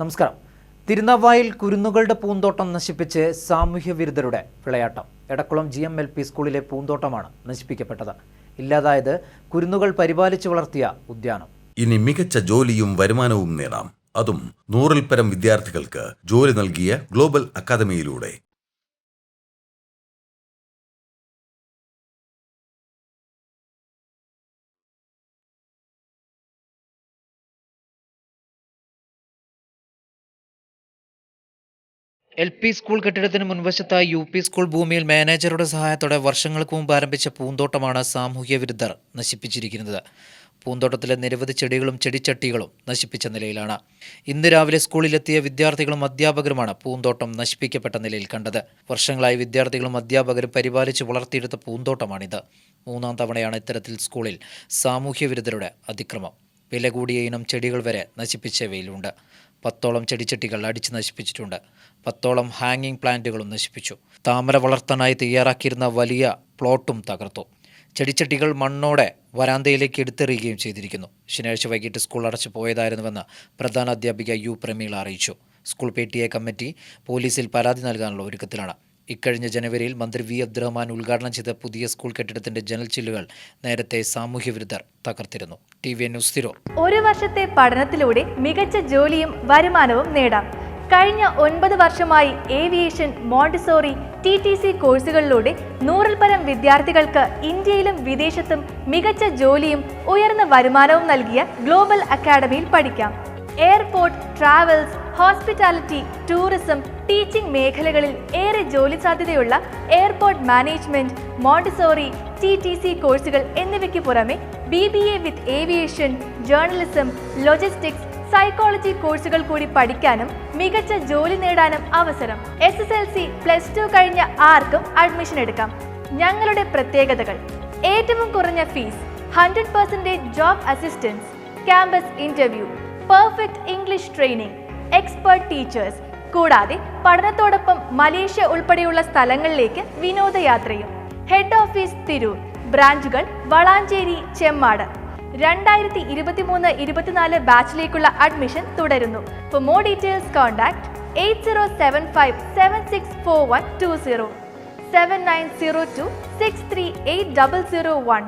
നമസ്കാരം. തിരുനവായിൽ കുരുന്നുകളുടെ പൂന്തോട്ടം നശിപ്പിച്ച് സാമൂഹ്യ വിരുദ്ധരുടെ വിളയാട്ടം. Edakkulam G M L P സ്കൂളിലെ പൂന്തോട്ടമാണ് നശിപ്പിക്കപ്പെട്ടത്. ഇല്ലാതായത് കുരുന്നുകൾ പരിപാലിച്ചു വളർത്തിയ ഉദ്യാനം. ഇനി മികച്ച ജോലിയും വരുമാനവും നേടാം. അതും നൂറിൽ പരം വിദ്യാർത്ഥികൾക്ക് ജോലി നൽകിയ ഗ്ലോബൽ അക്കാദമിയിലൂടെ. എൽ പി സ്കൂൾ കെട്ടിടത്തിന് മുൻവശത്തായി യു പി സ്കൂൾ ഭൂമിയിൽ മാനേജറുടെ സഹായത്തോടെ വർഷങ്ങൾക്ക് മുമ്പ് ആരംഭിച്ച പൂന്തോട്ടമാണ് സാമൂഹ്യ വിരുദ്ധർ നശിപ്പിച്ചിരിക്കുന്നത്. പൂന്തോട്ടത്തിലെ നിരവധി ചെടികളും ചെടിച്ചട്ടികളും നശിപ്പിച്ച നിലയിലാണ്. ഇന്ന് രാവിലെ സ്കൂളിലെത്തിയ വിദ്യാർത്ഥികളും അധ്യാപകരുമാണ് പൂന്തോട്ടം നശിപ്പിക്കപ്പെട്ട നിലയിൽ കണ്ടത്. വർഷങ്ങളായി വിദ്യാർത്ഥികളും അധ്യാപകരും പരിപാലിച്ച് വളർത്തിയെടുത്ത പൂന്തോട്ടമാണിത്. മൂന്നാം തവണയാണ് ഇത്തരത്തിൽ സ്കൂളിൽ സാമൂഹ്യ വിരുദ്ധരുടെ അതിക്രമം. വില കൂടിയ ഇനം ചെടികൾ വരെ നശിപ്പിച്ചവയിലുണ്ട് പത്തോളം ചെടിച്ചട്ടികൾ അടിച്ചു നശിപ്പിച്ചിട്ടുണ്ട്. പത്തോളം ഹാങ്ങിങ് പ്ലാന്റുകളും നശിപ്പിച്ചു. താമര വളർത്താനായി തയ്യാറാക്കിയിരുന്ന വലിയ പ്ലോട്ടും തകർത്തു. ചെടിച്ചട്ടികൾ മണ്ണോടെ വരാന്തയിലേക്ക് എടുത്തെറിയുകയും ചെയ്തിരിക്കുന്നു. ശനിയാഴ്ച വൈകിട്ട് സ്കൂൾ അടച്ചു പോയതായിരുന്നുവെന്ന് പ്രധാന അധ്യാപിക യു പ്രമീള അറിയിച്ചു. സ്കൂൾ പി കമ്മിറ്റി പോലീസിൽ പരാതി നൽകാനുള്ള ഒരുക്കത്തിലാണ്. ഇക്കഴിഞ്ഞ ജനുവരിയിൽ മന്ത്രി വി അബ്ദുറഹ്മാൻ ഉദ്ഘാടനം ചെയ്ത പുതിയ സ്കൂൾ കെട്ടിടത്തിന്റെ ജനൽ ചില്ലുകൾ നേരത്തെ സാമൂഹ്യ വിരുദ്ധർ തകർത്തിരുന്നു. ടി വി ന്യൂസ് തിരൂർ ഒരു വർഷത്തെ പഠനത്തിലൂടെ മികച്ച ജോലിയും വരുമാനവും നേടാം. കഴിഞ്ഞ ഒൻപത് വർഷമായി aviation Montessori T T C കോഴ്സുകളിലൂടെ നൂറിൽ പരം വിദ്യാർത്ഥികൾക്ക് ഇന്ത്യയിലും വിദേശത്തും മികച്ച ജോലിയും ഉയർന്ന വരുമാനവും നൽകിയ ഗ്ലോബൽ അക്കാഡമിയിൽ പഠിക്കാം. Airport travels hospitality tourism teaching മേഖലകളിൽ ഏറെ ജോലി സാധ്യതയുള്ള airport management Montessori T T C കോഴ്സുകൾ എന്നിവയ്ക്ക് പുറമെ B B A with aviation journalism logistics psychology കോഴ്സുകൾ കൂടി പഠിക്കാനും മികച്ച ജോലി നേടാനും അവസരം. S S L C plus two കഴിഞ്ഞ ആർക്കും അഡ്മിഷൻ എടുക്കാം. ഞങ്ങളുടെ പ്രത്യേകതകൾ. ഏറ്റവും കുറഞ്ഞ fees hundred percentage job assistance campus interview perfect English training expert teachers കൂടാതെ പഠനത്തോടൊപ്പം മലേഷ്യ ഉൾപ്പെടെയുള്ള സ്ഥലങ്ങളിലേക്ക് വിനോദയാത്രയും. ഹെഡ് ഓഫീസ് തിരൂർ ബ്രാഞ്ചുകൾ വളാഞ്ചേരി ചെമ്മാട്. രണ്ടായിരത്തി ഇരുപത്തിമൂന്ന് ഇരുപത്തിനാല് ബാച്ചിലേക്കുള്ള അഡ്മിഷൻ തുടരുന്നു. For more details contact eight zero seven five seven six four one two zero seven nine zero two six three eight double zero one